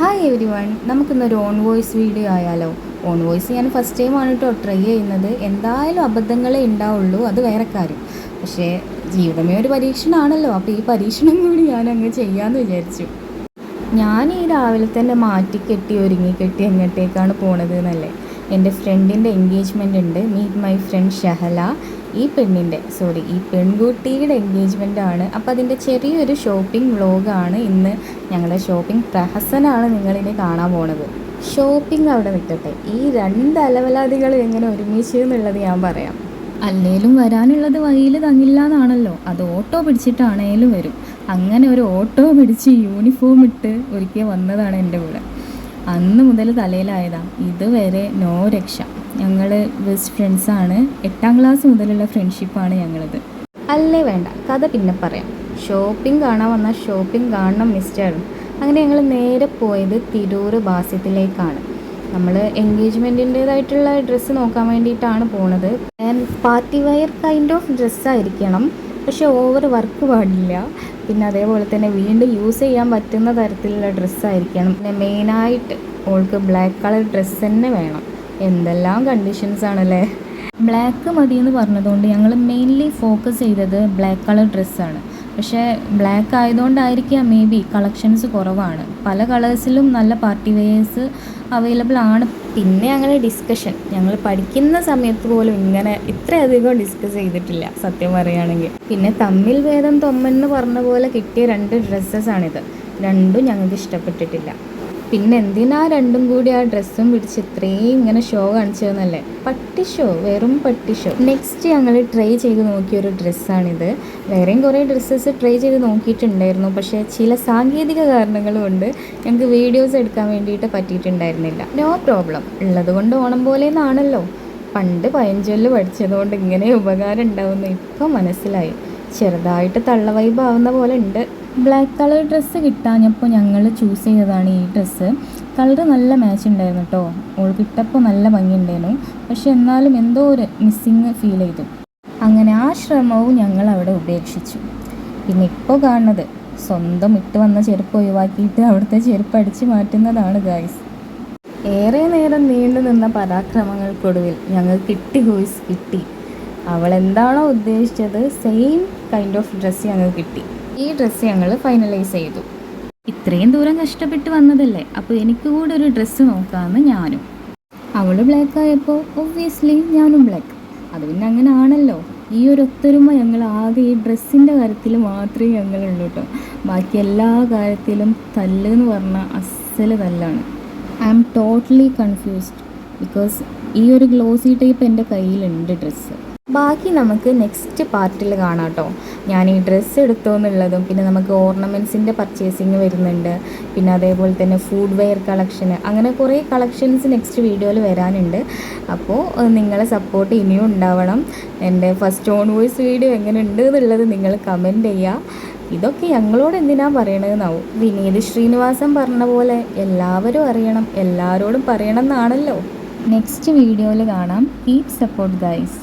Hi everyone നമുക്കിന്നൊരു on voice video ആയാലോ? On voice ഞാൻ ഫസ്റ്റ് ടൈമാണ് കേട്ടോ ട്രൈ ചെയ്യുന്നത്. എന്തായാലും അബദ്ധങ്ങളെ ഉണ്ടാവുള്ളൂ അത് വേറെ കാര്യം. പക്ഷേ ജീവിതമേ ഒരു പരീക്ഷണമാണല്ലോ അപ്പോൾ ഈ പരീക്ഷണം കൂടി ഞാൻ അങ്ങ് ചെയ്യാമെന്ന് വിചാരിച്ചു. ഞാൻ ഈ രാവിലെ തന്നെ മാറ്റി കെട്ടി ഒരുങ്ങി കെട്ടി എങ്ങോട്ടേക്കാണ് പോണത് എന്നല്ലേ? എന്റെ ഫ്രണ്ടിന്റെ എൻഗേജ്മെന്റ് ഉണ്ട്. Meet my friend Shahala. ഈ പെണ്ണിന്റെ സോറി ഈ പെൺകുട്ടിയുടെ എൻഗേജ്മെന്റ് ആണ്. അപ്പോൾ അതിന്റെ ചെറിയൊരു ഷോപ്പിംഗ് വ്ലോഗാണ് ഇന്ന് ഞങ്ങളുടെ ഷോപ്പിംഗ് പ്രഹസനാണ് നിങ്ങളിനി കാണാൻ പോണത്. ഷോപ്പിംഗ് അവിടെ നിൽക്കട്ടെ ഈ രണ്ട് അലവലാദികൾ എങ്ങനെ ഒരുമിച്ച് എന്നുള്ളത് ഞാൻ പറയാം. അല്ലേലും വരാനുള്ളത് വഴിയിൽ തങ്ങില്ല എന്നാണല്ലോ അത് ഓട്ടോ പിടിച്ചിട്ടാണേലും വരും. അങ്ങനെ ഒരു ഓട്ടോ പിടിച്ച് യൂണിഫോം ഇട്ട് ഒരിക്കൽ വന്നതാണ് എന്റെ കൂടെ. അന്ന് മുതൽ തലയിലായതാണ് ഇതുവരെ നോ രക്ഷ. ഞങ്ങൾ ബെസ്റ്റ് ഫ്രണ്ട്സാണ് എട്ടാം ക്ലാസ് മുതലുള്ള ഫ്രണ്ട്ഷിപ്പാണ് ഞങ്ങളത്. അല്ലേ വേണ്ട. കഥ പിന്നെ പറയാം. ഷോപ്പിംഗ് കാണാൻ വന്നാൽ ഷോപ്പിംഗ് കാണണം മിസ്റ്റർ അങ്ങനെ ഞങ്ങൾ നേരെ പോയത് തിരൂർ ബാസ്യത്തിലേക്കാണ് നമ്മൾ എൻഗേജ്മെന്റിന്റേതായിട്ടുള്ള ഡ്രസ്സ് നോക്കാൻ വേണ്ടിയിട്ടാണ് പോണത്. പാർട്ടി വെയർ കൈൻഡ് ഓഫ് ഡ്രസ്സായിരിക്കണം പക്ഷേ ഓവർ വർക്ക് പാടില്ല. പിന്നെ അതേപോലെ തന്നെ വീണ്ടും യൂസ് ചെയ്യാൻ പറ്റുന്ന തരത്തിലുള്ള ഡ്രസ്സായിരിക്കണം പിന്നെ മെയിനായിട്ട് ഓൾക്ക് ബ്ലാക്ക് കളർ ഡ്രസ്സ് തന്നെ വേണം. എന്തെല്ലാം കണ്ടീഷൻസ് ആണല്ലേ? ബ്ലാക്ക് മതി എന്ന് പറഞ്ഞതുകൊണ്ട് ഞങ്ങൾ മെയിൻലി ഫോക്കസ് ചെയ്തത് ബ്ലാക്ക് കളർ ഡ്രസ്സാണ് പക്ഷേ ബ്ലാക്ക് ആയതുകൊണ്ടായിരിക്കാം മേ ബി കളക്ഷൻസ് കുറവാണ്. പല കളേഴ്സിലും നല്ല പാർട്ടി വെയേഴ്സ് അവൈലബിൾ ആണ് പിന്നെ അങ്ങനെ ഡിസ്കഷൻ ഞങ്ങൾ പഠിക്കുന്ന സമയത്ത് പോലും ഇങ്ങനെ ഇത്രയധികം ഡിസ്കസ് ചെയ്തിട്ടില്ല സത്യം പറയുകയാണെങ്കിൽ. പിന്നെ തമ്മിൽ വേദം തൊമ്മെന്ന് പറഞ്ഞ പോലെ കിട്ടിയ രണ്ട് ഡ്രസ്സസ് ആണിത്. രണ്ടും ഞങ്ങൾക്ക് ഇഷ്ടപ്പെട്ടിട്ടില്ല. പിന്നെ എന്തിനാ രണ്ടും കൂടി ആ ഡ്രസ്സും പിടിച്ച് ഇത്രയും ഇങ്ങനെ ഷോ കാണിച്ചതെന്നല്ലേ? പട്ടി ഷോ വെറും പട്ടി ഷോ നെക്സ്റ്റ് ഞങ്ങൾ ട്രൈ ചെയ്ത് നോക്കിയ ഒരു ഡ്രസ്സാണിത്. വേറെയും കുറേ ഡ്രസ്സസ് ട്രൈ ചെയ്ത് നോക്കിയിട്ടുണ്ടായിരുന്നു. പക്ഷേ ചില സാങ്കേതിക കാരണങ്ങൾ കൊണ്ട് ഞങ്ങൾക്ക് വീഡിയോസ് എടുക്കാൻ വേണ്ടിയിട്ട് പറ്റിയിട്ടുണ്ടായിരുന്നില്ല. നോ പ്രോബ്ലം ഉള്ളത് കൊണ്ട് ഓണം പോലെ എന്നാണല്ലോ പണ്ട് പയഞ്ചൊല്ല് പഠിച്ചതുകൊണ്ട് ഇങ്ങനെ ഉപകാരം ഉണ്ടാവുമെന്ന് ഇപ്പം മനസ്സിലായി. ചെറുതായിട്ട് തള്ള വൈബ് ആവുന്ന പോലെ ഉണ്ട്. ബ്ലാക്ക് കളർ ഡ്രസ്സ് കിട്ടാഞ്ഞപ്പോൾ ഞങ്ങൾ ചൂസ് ചെയ്തതാണ് ഈ ഡ്രസ്സ് കളർ നല്ല മാച്ച് ഉണ്ടായിരുന്നു കേട്ടോ ഓൾ ഇട്ടപ്പോൾ നല്ല ഭംഗി ഉണ്ടായിരുന്നു. പക്ഷെ എന്നാലും എന്തോ ഒരു മിസ്സിങ് ഫീൽ ചെയ്തു അങ്ങനെ ആ ശ്രമവും ഞങ്ങൾ അവിടെ ഉപേക്ഷിച്ചു. പിന്നെ ഇപ്പോൾ കാണുന്നത് സ്വന്തം ഇട്ട് വന്ന ചെരുപ്പ് ഒഴിവാക്കിയിട്ട് അവിടുത്തെ ചെരുപ്പ് അടിച്ചു മാറ്റുന്നതാണ് ഗായ്സ് ഏറെ നേരം നീണ്ടു നിന്ന പരാക്രമങ്ങൾക്കൊടുവിൽ ഞങ്ങൾ കിട്ടി ഹോയ്സ് കിട്ടി. അവൾ എന്താണോ ഉദ്ദേശിച്ചത് സെയിം കൈൻഡ് ഓഫ് ഡ്രസ്സ് ഞങ്ങൾക്ക് കിട്ടി. ഈ ഡ്രസ്സ് ഞങ്ങൾ ഫൈനലൈസ് ചെയ്തു. ഇത്രയും ദൂരം കഷ്ടപ്പെട്ട് വന്നതല്ലേ അപ്പോൾ എനിക്ക് കൂടെ ഒരു ഡ്രസ്സ് നോക്കാമെന്ന് ഞാനും. അവൾ ബ്ലാക്ക് ആയപ്പോൾ ഒബ്വിയസ്ലി ഞാനും ബ്ലാക്ക് അത് പിന്നെ അങ്ങനെ ആണല്ലോ ഈ ഒരു ഒത്തൊരുമ ഞങ്ങൾ ആകെ ഈ ഡ്രസ്സിന്റെ കാര്യത്തിൽ മാത്രമേ ഞങ്ങളുള്ളൂ കേട്ടോ ബാക്കി എല്ലാ കാര്യത്തിലും തല്ല് എന്ന് പറഞ്ഞാൽ അസൽ തല്ലാണ്. I am totally confused because ഈ ഒരു ഗ്ലോസി ടൈപ്പ് എന്റെ കയ്യിലുണ്ട് ഡ്രസ്സ് ബാക്കി നമുക്ക് നെക്സ്റ്റ് പാർട്ടിൽ കാണാം കേട്ടോ ഞാൻ ഈ ഡ്രസ്സ് എടുത്തോ എന്നുള്ളതും പിന്നെ നമുക്ക് ഓർണമെന്റ്സിന്റെ പർച്ചേസിങ് വരുന്നുണ്ട്. പിന്നെ അതേപോലെ തന്നെ ഫുഡ് വെയർ കളക്ഷൻ അങ്ങനെ കുറേ കളക്ഷൻസ് നെക്സ്റ്റ് വീഡിയോയിൽ വരാനുണ്ട്. അപ്പോൾ നിങ്ങളെ സപ്പോർട്ട് ഇനിയും ഉണ്ടാവണം. എന്റെ ഫസ്റ്റ് ഓൺ വോയിസ് വീഡിയോ എങ്ങനെ ഉണ്ട് എന്നുള്ളത് നിങ്ങൾ കമന്റ് ചെയ്യുക ഇതൊക്കെ ഞങ്ങളോട് എന്തിനാ പറയണതെന്നാവും വിനീത് ശ്രീനിവാസൻ പറഞ്ഞ പോലെ എല്ലാവരും അറിയണം എല്ലാവരോടും പറയണം എന്നാണല്ലോ. നെക്സ്റ്റ് വീഡിയോയിൽ കാണാം. Keep support guys